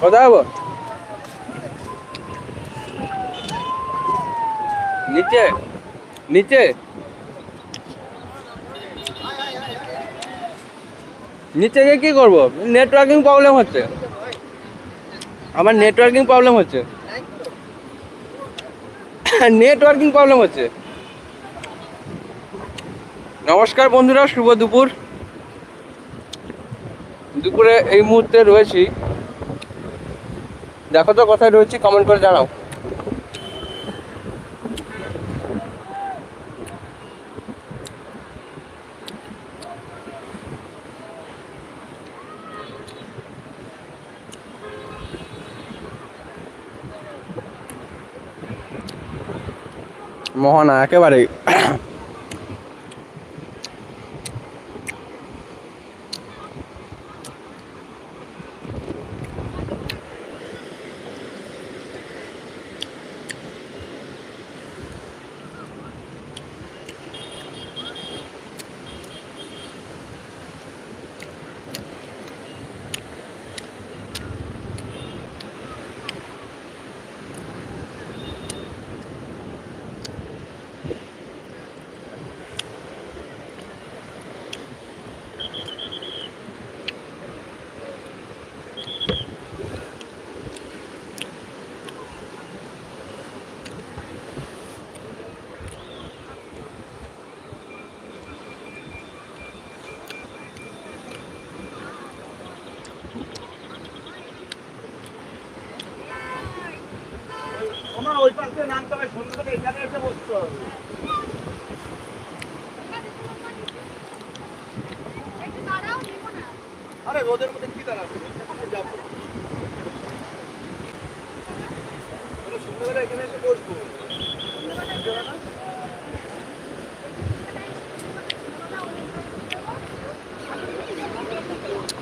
কোথায় যাব নিচে নিচে নিচে গিয়ে কি করব? নেটওয়ার্কিং প্রবলেম হচ্ছে। আমার নেটওয়ার্কিং প্রবলেম হচ্ছে। নেটওয়ার্কিং প্রবলেম হচ্ছে। নমস্কার বন্ধুরা, শুভ দুপুর। দুপুরে এই মুহূর্তে রয়েছি। দেখো তো, কোথায় রয়েছি কমেন্ট করে জানাও। মোহনা একেবারেই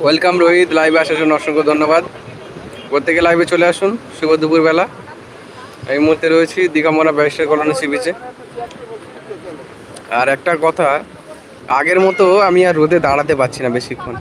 ওয়েলকাম রোহিত লাইভে আসার জন্য অসংখ্য ধন্যবাদ। প্রত্যেকে লাইভে চলে আসুন। শুভ দুপুরবেলা। এই মুহূর্তে রয়েছি দীঘামোনা ব্যারিস্টার কলোনি সি বিচে আর একটা কথা, আগের মতো আমি আর রোদে দাঁড়াতে পারছি না বেশিক্ষণ।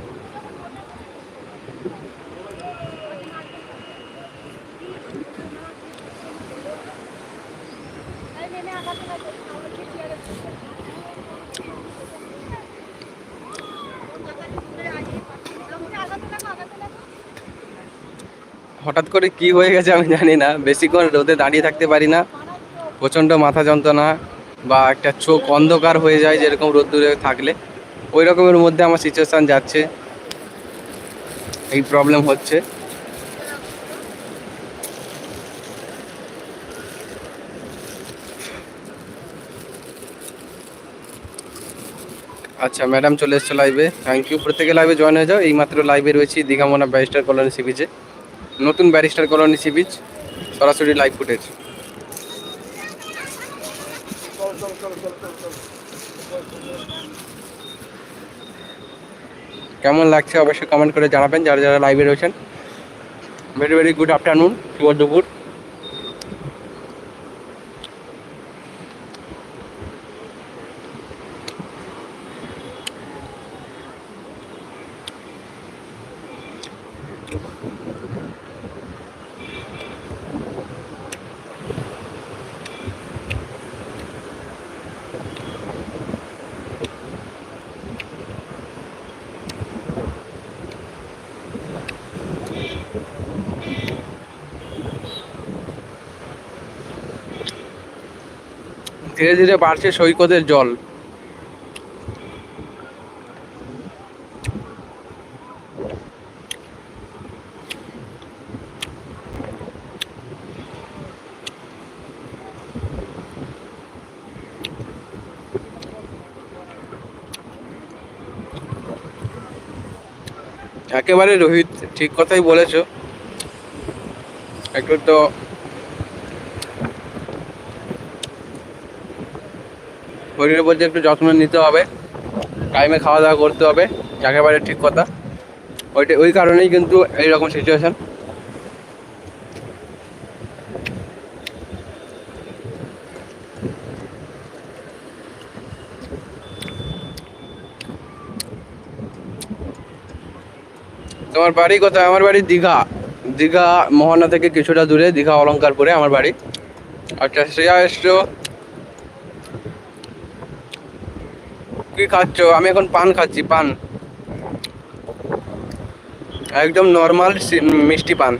হঠাৎ করে কি হয়ে গেছে আমি জানি না। বেশিক্ষণ রোদে দাঁড়িয়ে থাকতে পারি না। প্রচণ্ড মাথা যন্ত্রণা বা একটা চোখ অন্ধকার হয়ে যায় যেরকম রোদ্দুরে থাকলে। ওই রকমের মধ্যে আমার সিচুয়েশান যাচ্ছে। এই প্রবলেম হচ্ছে। আচ্ছা ম্যাডাম চলে এসছো লাইভে থ্যাংক ইউ প্রত্যেকে লাইভে জয়েন হয়ে যাও। এইমাত্র লাইভে রয়েছি দীঘামোনা ব্যারিস্টার কলোনি সি বিচে নতুন ব্যারিস্টার কলোনি সি বিচ, সরাসরি লাইভ ফুটেজ কেমন লাগছে অবশ্যই কমেন্ট করে জানাবেন, যারা যারা লাইভে রয়েছেন। ভেরি ভেরি গুড আফটারনুন শুভ দুপুর। ধীরে ধীরে বাড়ছে সৈকতের জল। একেবারে রোহিত ঠিক কথাই বলেছ। একটু তো শরীরের প্রতি একটু যত্ন নিতে হবে। টাইমে খাওয়া দাওয়া করতে হবে একেবারে ঠিক কথা। ওইটা, ওই কারণেই কিন্তু এইরকম সিচুয়েশন তোমার বাড়ি কোথায়? আমার বাড়ি দীঘা। দীঘা মোহনা থেকে কিছুটা দূরে, দীঘা অলঙ্কারপুরে আমার বাড়ি। আচ্ছা শ্রেয়া এসছো। কি খাচ্ছ? আমি এখন পান খাচ্ছি, পান। একদম নর্মাল মিষ্টি পান।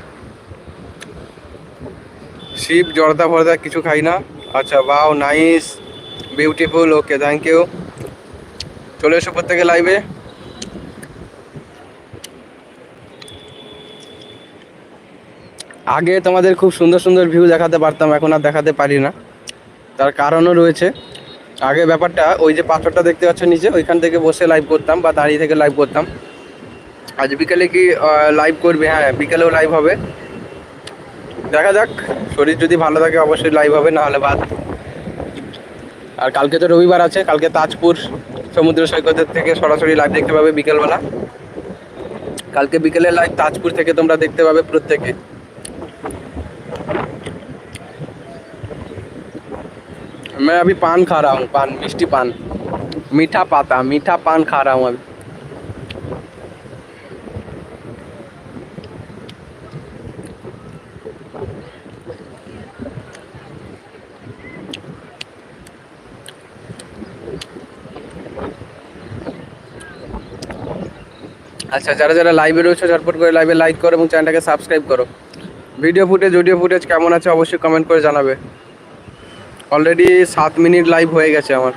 শিব জর্দা ফর্দা কিছু খাই না। আচ্ছা wow nice beautiful okay thank you চলে এসো প্রত্যেকে লাইভে আগে তোমাদের খুব সুন্দর সুন্দর ভিউ দেখাতে পারতাম, এখন আর দেখাতে পারি না। তার কারণও রয়েছে। আগে ব্যাপারটা, ওই যে পাথরটা দেখতে পাচ্ছ নিচে, ওইখান থেকে বসে লাইভ করতাম বা দাঁড়িয়ে থেকে লাইভ করতাম। আজ বিকেলে কি লাইভ করবে? হ্যাঁ বিকেলেও লাইভ হবে। দেখা যাক, শরীর যদি ভালো থাকে অবশ্যই লাইভ হবে, না হলে বাদ। আর কালকে তো রবিবার আছে, কালকে তাজপুর, সমুদ্র সৈকতের থেকে সরাসরি লাইভ দেখতে পাবে বিকেলবেলা। কালকে বিকেলে লাইভ তাজপুর থেকে তোমরা দেখতে পাবে প্রত্যেকে। मैं अभी पान खा रहा हूँ पान मिष्टी पान मीठा पाता मीठा पान खा रहा हूँ अभी আচ্ছা যারা যারা লাইভে রয়েছে ঝটপট করে লাইভে লাইক করো এবং চ্যানেলটাকে সাবস্ক্রাইব করো ভিডিও ফুটেজ অডিও ফুটেজ কেমন আছে অবশ্যই কমেন্ট করে জানাবে অলরেডি সাত মিনিট লাইভ হয়ে গেছে আমার।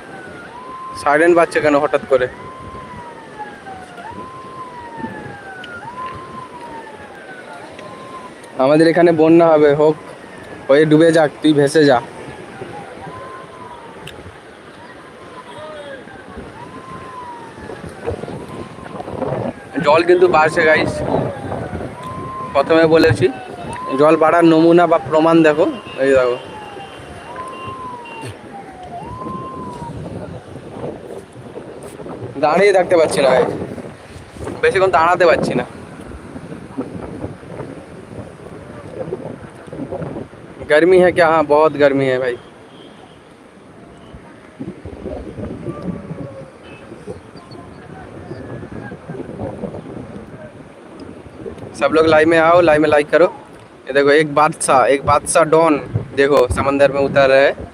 সাইলেন্ট বাজছে কেন হঠাৎ করে? আমাদের এখানে বন্যা হবে, হোক। হয়ে ডুবে যাক, তুই ভেসে যা। জল কিন্তু বাড়ছে গাইস প্রথমে বলেছি, জল বাড়ার নমুনা বা প্রমাণ দেখো, এই দেখো। দাঁড়িয়ে থাকতে পারছি না ভাই বেশিক্ষণ দাঁড়াতে পারছি না गर्मी है क्या हाँ बहुत गर्मी है भाई सब लोग लाइव में आओ लाइव में लाइक करो ये देखो एक बादशाह एक बादशाह डॉन देखो समंदर में उतर रहे है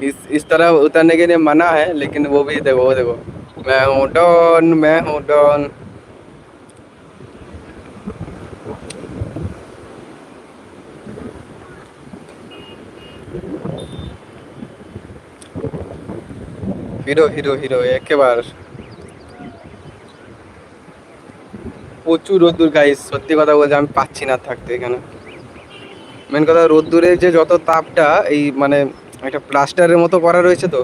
इस इस तरह उतरने के लिए मना है लेकिन वो भी देखो वो देखो मैं हूँ डॉन मैं हूँ डॉन হিরো হিরো হিরো একেবারে প্রচুর রোদ্দুর গাইস সত্যি কথা বলতে আমি পাচ্ছি না থাকতে এখানে মেন কথা রোদ্দুরে যে যত তাপটা এই মানে একটা প্লাস্টারের মতো করা রয়েছে তো।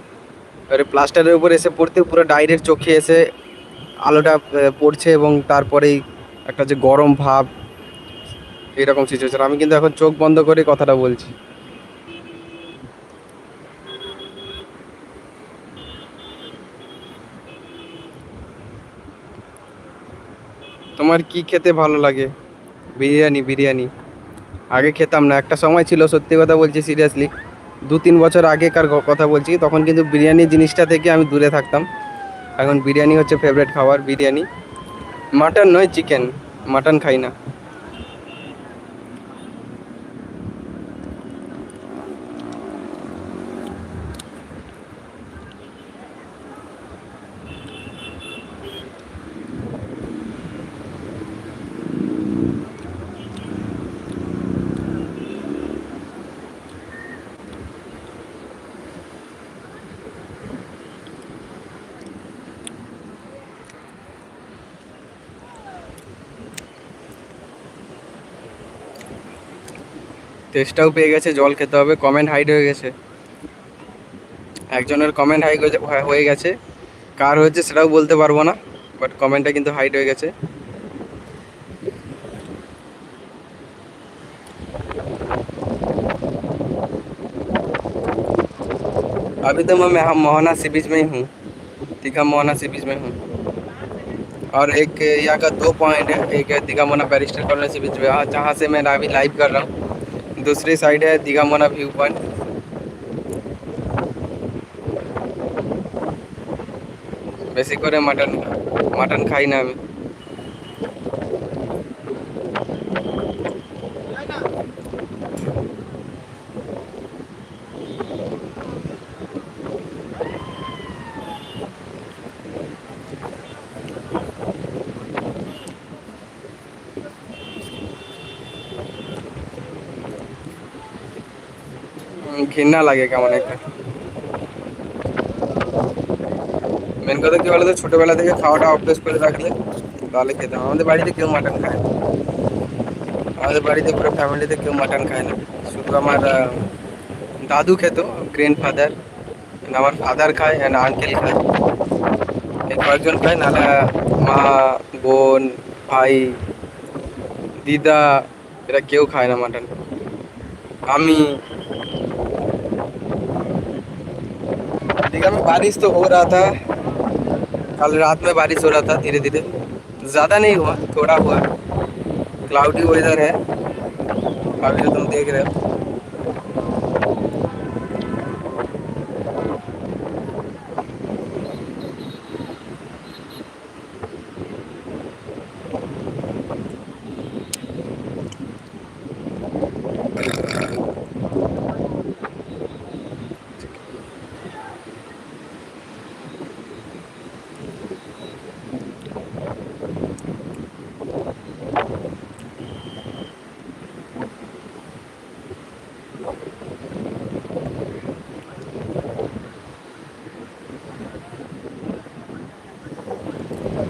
এবারে প্লাস্টারের উপর এসে পড়তে পুরো ডাইরেক্ট চোখে এসে আলোটা পড়ছে এবং তারপরেই একটা যে গরম ভাব, এরকম সিচুয়েশন আমি কিন্তু এখন চোখ বন্ধ করে কথাটা বলছি। তোমার কি খেতে ভালো লাগে? বিরিয়ানি বিরিয়ানি। আগে খেতাম না। একটা সময় ছিল, সত্যি কথা বলছি সিরিয়াসলি দু তিন বছর আগেকার কথা বলছি, তখন কিন্তু বিরিয়ানি জিনিসটা থেকে আমি দূরে থাকতাম। এখন বিরিয়ানি হচ্ছে ফেভারিট খাবার, বিরিয়ানি। মাটন নয় চিকেন মাটন খাই না। টেস্টটাও পেয়ে গেছে জল খেতে হবে কমেন্ট হাইড হয়ে গেছে একজনের কমেন্ট হাইড হয়ে গেছে কার হয়েছে সেটাও বলতে পারবো না বাট কমেন্টটা কিন্তু হাইড হয়ে গেছে अभी तो मैं मैं मोहना सी बीच में ही हूँ दीघा मोहना सी बीच में हूँ और एक यहाँ का दो पॉइंट है एक है दीघा मोना बैरिस्टर कॉलोनी सी बीच में हाँ, जहाँ से मैं अभी लाइव कर रहा हूँ दूसरी साइड है दीघा मोना व्यू पॉइंट বেশি করে মাটন মাটন খাই না আমি ঘৃণা লাগে কেমন একটা। মেন কথা কি বলতো, ছোটবেলা থেকে খাওয়াটা অভ্যেস করে রাখলে তাহলে খেতে হবে। আমাদের বাড়িতে কেউ মাটন খায় না। আমাদের বাড়িতে পুরো ফ্যামিলিতে কেউ মাটন খায় না। শুধু আমার দাদু খেত গ্র্যান্ড ফাদার আমার ফাদার খায় অ্যান্ড আঙ্কেল খায়। এই কয়েকজন খায়, নাহলে মা, বোন, ভাই, দিদা, এরা কেউ খায় না মাটন আমি दीघा मैं बारिश तो हो रहा था। कल रात में बारिश हो रहा था धीरे धीरे। ज़्यादा नहीं हुआ, थोड़ा हुआ। क्लाउडी वेदर है। अभी तो तुम देख रहे हो।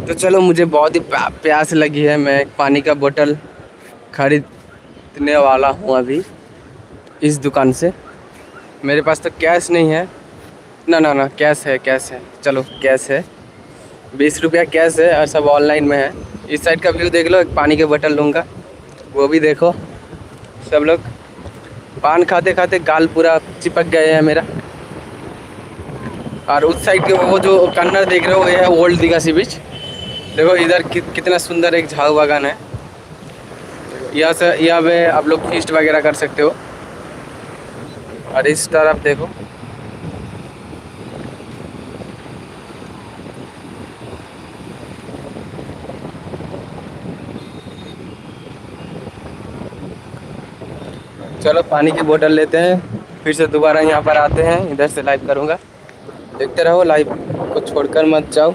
तो चलो मुझे बहुत ही प्या- प्यास लगी है, मैं एक पानी का बोतल खरीदने वाला हूँ अभी, इस दुकान से। मेरे पास तो कैश नहीं है। ना ना ना, कैश है कैश है। चलो, कैश है। बीस रुपया कैश है और सब ऑनलाइन में है। इस साइड का व्यू देख लो, एक पानी के बोतल लूँगा। वो भी देखो। सब लोग पान खाते खाते गाल पूरा चिपक गए हैं मेरा। और उस साइड के वो जो कन्नर देख रहे हो ये है ओल्ड दिगासी बीच। देखो इधर कि, कितना सुंदर एक झाऊ बागान है। यहाँ से यहाँ पे आप लोग फीस्ट वगैरह कर सकते हो। और इस तरफ़ देखो। चलो पानी की बोतल लेते हैं। फिर से दोबारा यहाँ पर आते हैं। इधर से लाइव करूँगा। देखते रहो लाइव को छोड़कर मत जाओ।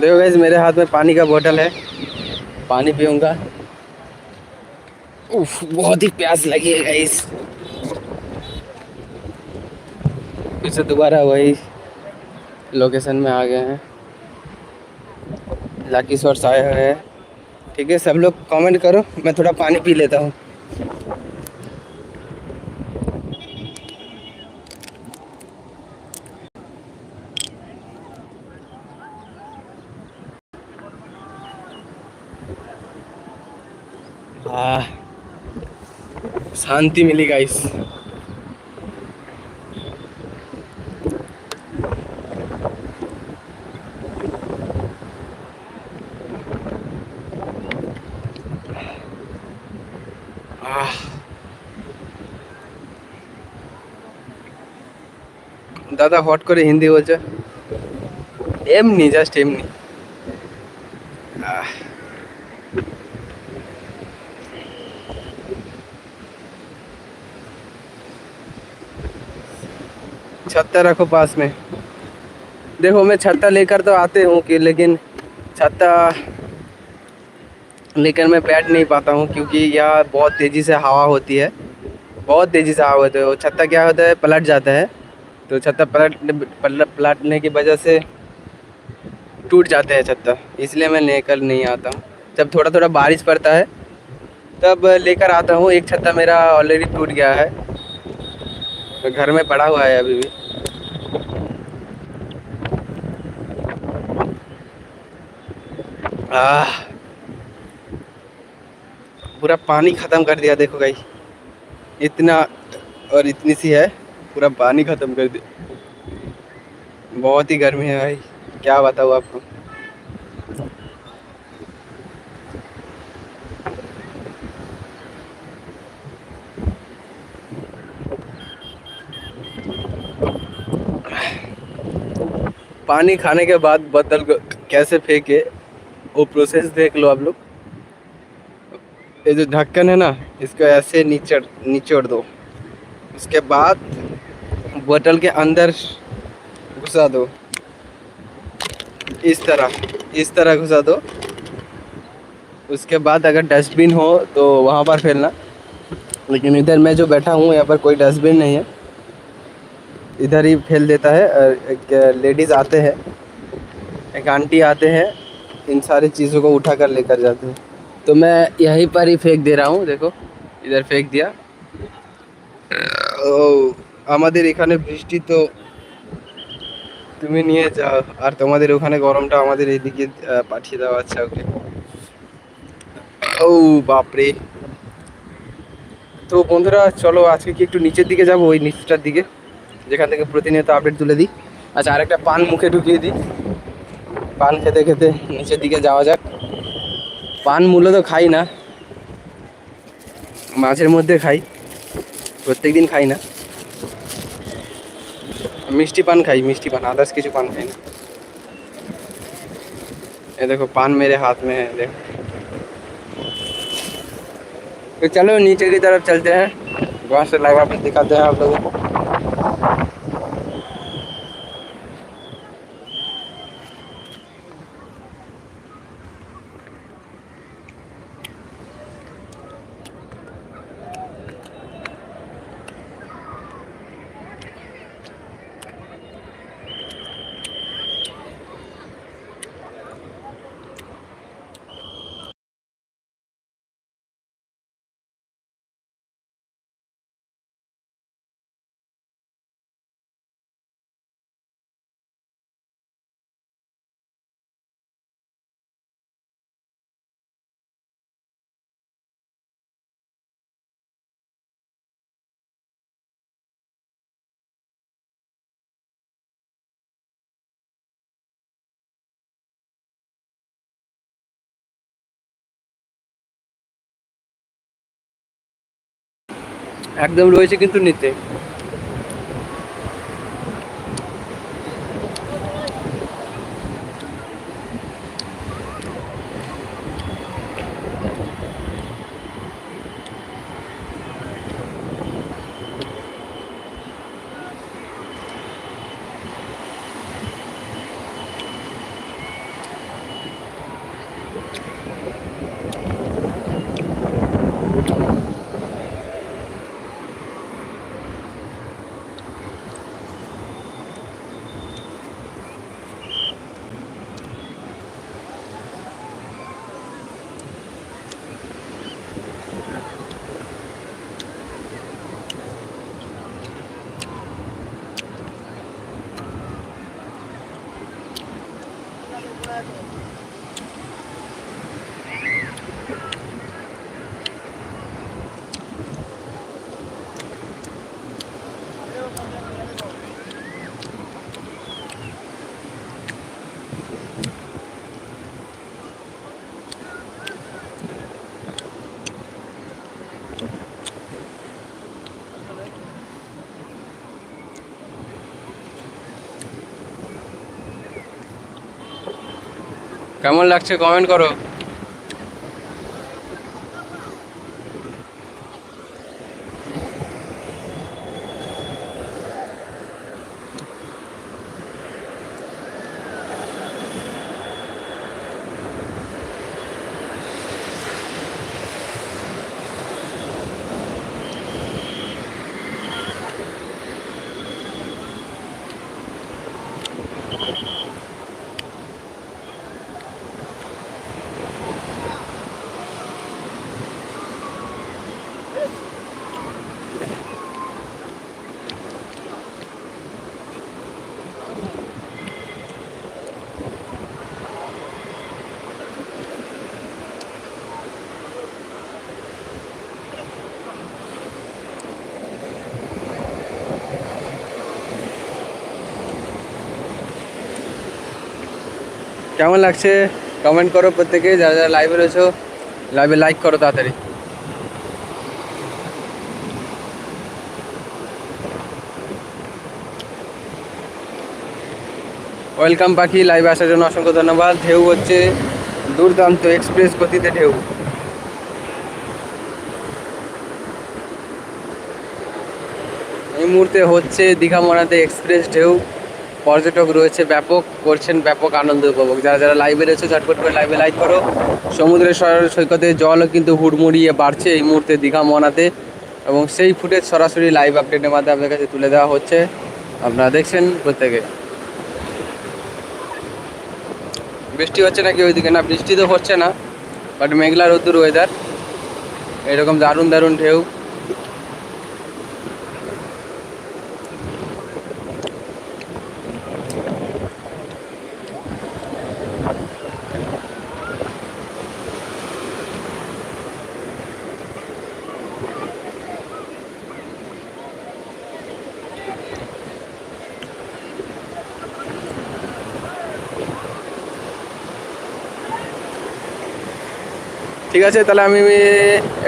देखो गाइस मेरे हाथ में पानी का बोतल है। पानी पीऊँगा। उफ, बहुत ही प्यास लगी है गाइस फिर से दोबारा वही लोकेशन में आ गए हैं। लाकी शॉर्ट्स आए हुए हैं। ठीक है, सब लोग कमेंट करो, मैं थोड़ा पानी पी लेता हूँ। শান্তি মিলি গাইস দাদা হট করে হিন্দি বলছে। এমনি জাস্ট এমনি। আহ। छत्ता रखो पास में। देखो, मैं छत्ता लेकर तो आते हूँ कि लेकिन छत्ता लेकर मैं बैठ नहीं पाता हूँ क्योंकि यह बहुत तेज़ी से हवा होती है। बहुत तेज़ी से हवा होती है। वो छत्ता क्या होता है? पलट जाता है। तो छत्ता पलट पलट, पलटने की वजह से टूट जाते हैं छत्ता। इसलिए मैं लेकर नहीं आता हूँ। जब थोड़ा थोड़ा बारिश पड़ता है, तब लेकर आता हूँ। एक छत्ता मेरा ऑलरेडी टूट गया है। तो घर में पड़ा हुआ है अभी भी। आह। पूरा पानी ख़त्म कर दिया, देखो भाई इतना और इतनी सी है, पूरा पानी ख़त्म कर दिया बहुत ही गर्मी है भाई। क्या बताऊँ आपको? पानी खाने के बाद बोतल को कैसे फेंके, वो प्रोसेस देख लो आप लोग। ये जो ढक्कन है ना, इसको ऐसे नीचे निचोड़ दो। उसके बाद बोतल के अंदर घुसा दो। इस तरह इस तरह घुसा दो। उसके बाद अगर डस्टबिन हो तो वहाँ पर फैलना। लेकिन इधर मैं जो बैठा हूँ, यहाँ पर कोई डस्टबिन नहीं है। इधर ही फैल देता है और एक लेडीज़ आते हैं एक आंटी आते हैं इन सारी चीज़ों को उठा कर लेकर जाते हैं तो मैं यहीं पर ही फेंक दे रहा हूँ देखो इधर फेंक दिया ও আমাদের এখানে বৃষ্টি তো তুমি নিয়ে যাও আর তোমাদের ওখানে গরমটা আমাদের এইদিকে আহ, পাঠিয়ে দাও আচ্ছা ওকে ও বাপরে তো বন্ধুরা চলো আজকে কি একটু নিচের দিকে যাবো ওই নিচটার দিকে যেখান থেকে প্রতিনিয়ত আপডেট তুলে দিই আচ্ছা আরেকটা পান মুখে ঢুকিয়ে দিই পান খেতে খেতে নিচের দিকে যাওয়া যাক পান মূলত খাই না মাঝের মধ্যে খাই প্রত্যেক দিন খাই না মিষ্টি পান খাই মিষ্টি পান আদার্স কিছু পান খাই না ये देखो पान मेरे हाथ में है देखो तो चलो नीचे की तरफ चलते हैं वहाँ से लाइव आपको दिखाते हैं आप लोगों को একদম রয়েছে কিন্তু নিতে। কেমন লাগছে কমেন্ট করো। কেমন লাগছে? কমেন্ট করো প্রত্যেকে, যারা যারা লাইভে রয়েছো লাইভে লাইক করো তাড়াতাড়ি। ওয়েলকাম পাখি লাইভে আসার জন্য অসংখ্য ধন্যবাদ। ঢেউ হচ্ছে দুর্দান্ত এক্সপ্রেস গতিতে ঢেউ। এই মুহূর্তে হচ্ছে দীঘা মনাতে এক্সপ্রেস ঢেউ। পর্যটক রয়েছে, ব্যাপক করছেন, ব্যাপক আনন্দ উপভোগ। যারা যারা লাইভে রয়েছে, ঝটপট করে লাইভে লাইক করো। সমুদ্রের সৈকতে জলও কিন্তু হুড়মুড়িয়ে বাড়ছে এই মুহূর্তে দীঘা মনাতে। এবং সেই ফুটেজ সরাসরি লাইভ আপডেটের মাধ্যমে আপনাদের কাছে তুলে দেওয়া হচ্ছে। আপনারা দেখছেন প্রত্যেকে। বৃষ্টি হচ্ছে নাকি ওইদিকে? না, বৃষ্টি তো হচ্ছে না বাট মেঘলা রোদ্দুর ওয়েদার এরকম দারুণ দারুণ ঢেউ। ঠিক আছে, তাহলে আমি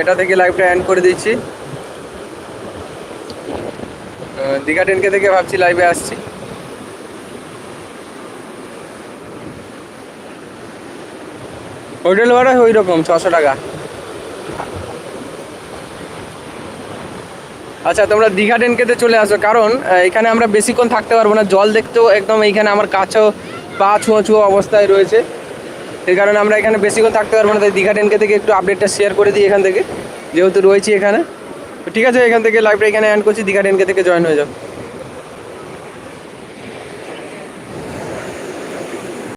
এটা থেকে লাইভটা অ্যান্ড করে দিচ্ছি। দীঘা টেনকে থেকে ভাবছি লাইভে আসছি। হোটেল ভাড়া ওই রকম ছশো টাকা। আচ্ছা তোমরা দীঘা টেনকেতে চলে আসো, কারণ এখানে আমরা বেশিক্ষণ থাকতে পারব না। জল দেখতেও একদম এইখানে আমার কাছেও পা ছুঁয়ো ছুঁয়ো অবস্থায় রয়েছে। সেই কারণে আমরা এখানে বেশিক্ষণ থাকতে পারব না, তাই দীঘা টেনকে থেকে একটু আপডেটটা শেয়ার করে দিই এখান থেকে, যেহেতু রয়েছি এখানে। ঠিক আছে, এখান থেকে লাইভটা এখানে অ্যান্ড করছি, দীঘা টেনকে থেকে জয়েন হয়ে যাও।